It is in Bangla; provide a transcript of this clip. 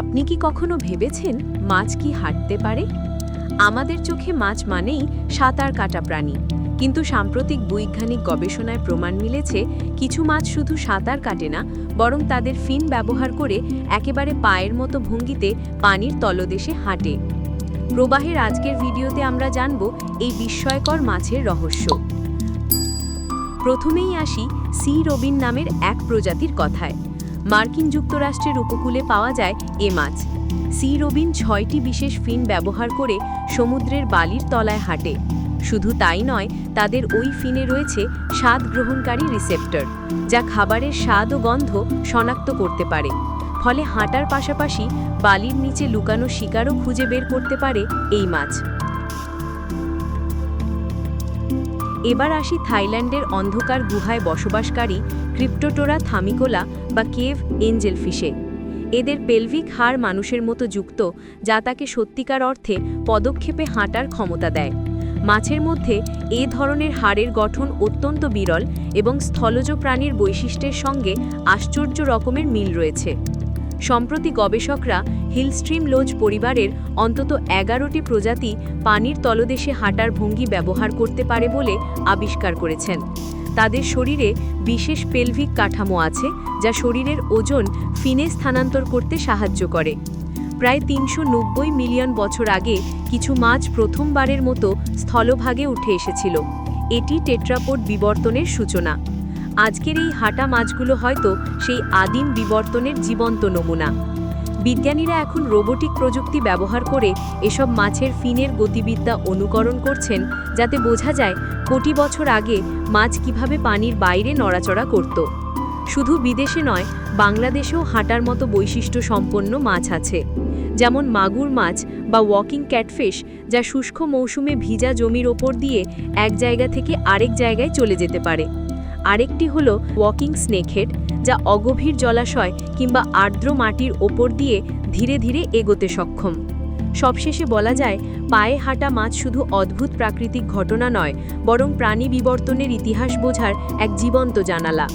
আপনি কি কখনো ভেবেছেন মাছ কি হাঁটতে পারে? আমাদের চোখে মাছ মানেই সাঁতার কাটা প্রাণী। কিন্তু সাম্প্রতিক বৈজ্ঞানিক গবেষণায় প্রমাণ মিলেছে, কিছু মাছ শুধু সাঁতার কাটে না, বরং তাদের ফিন ব্যবহার করে একেবারে পায়ের মতো ভঙ্গিতে পানির তলদেশে হাঁটে। প্রবাহের আজকের ভিডিওতে আমরা জানব এই বিস্ময়কর মাছের রহস্য। প্রথমেই আসি সি রবিন নামের এক প্রজাতির কথায়। মার্কিন যুক্তরাষ্ট্রের উপকূলে পাওয়া যায় এ মাছ। সি রবিন ছয়টি বিশেষ ফিন ব্যবহার করে সমুদ্রের বালির তলায় হাঁটে। শুধু তাই নয়, তাদের ওই ফিনে রয়েছে স্বাদ গ্রহণকারী রিসেপ্টর, যা খাবারের স্বাদ ও গন্ধ শনাক্ত করতে পারে। ফলে হাঁটার পাশাপাশি বালির নিচে লুকানো শিকারও খুঁজে বের করতে পারে এই মাছ। এবার আসি থাইল্যান্ডের অন্ধকার গুহায় বসবাসকারী ক্রিপ্টোটোরা থামিকোলা বা কেভ এঞ্জেল ফিশে। এদের পেলভিক হাড় মানুষের মতো যুক্ত, যা তাকে সত্যিকার অর্থে পদক্ষেপে হাঁটার ক্ষমতা দেয়। মাছের মধ্যে এ ধরনের হাড়ের গঠন অত্যন্ত বিরল এবং স্থলজ প্রাণীর বৈশিষ্ট্যের সঙ্গে আশ্চর্য রকমের মিল রয়েছে। সম্প্রতি গবেষকরা হিলস্ট্রিম লোজ পরিবারের অন্তত এগারোটি প্রজাতি পানির তলদেশে হাঁটার ভঙ্গি ব্যবহার করতে পারে বলে আবিষ্কার করেছেন। তাদের শরীরে বিশেষ পেলভিক কাঠামো আছে, যা শরীরের ওজন ফিনে স্থানান্তর করতে সাহায্য করে। প্রায় তিনশো নব্বই মিলিয়ন বছর আগে কিছু মাছ প্রথমবারের মতো স্থলভাগে উঠে এসেছিল। এটি টেট্রাপোড বিবর্তনের সূচনা। আজকের এই হাঁটা মাছগুলো হয়তো সেই আদিম বিবর্তনের জীবন্ত নমুনা। বিজ্ঞানীরা এখন রোবোটিক প্রযুক্তি ব্যবহার করে এসব মাছের ফিনের গতিবিদ্যা অনুকরণ করছেন যাতে বোঝা যায় কোটি বছর আগে মাছ কীভাবে পানির বাইরে নড়াচড়া করত। শুধু বিদেশে নয়, বাংলাদেশেও হাঁটার মতো বৈশিষ্ট্য সম্পন্ন মাছ আছে। যেমন মাগুর মাছ বা ওয়াকিং ক্যাটফিশ, যা শুষ্ক মৌসুমে ভিজা জমির ওপর দিয়ে এক জায়গা থেকে আরেক জায়গায় চলে যেতে পারে। আরেকটি হলো ওয়াকিং স্নেকহেড যা অগভীর জলাশয় কিংবা আর্দ্র মাটির ওপর দিয়ে ধীরে ধীরে এগোতে সক্ষম। সবশেষে বলা যায়, পায়ে হাঁটা মাছ শুধু অদ্ভুত প্রাকৃতিক ঘটনা নয়, বরং প্রাণী বিবর্তনের ইতিহাস বোঝার এক জীবন্ত জানালা।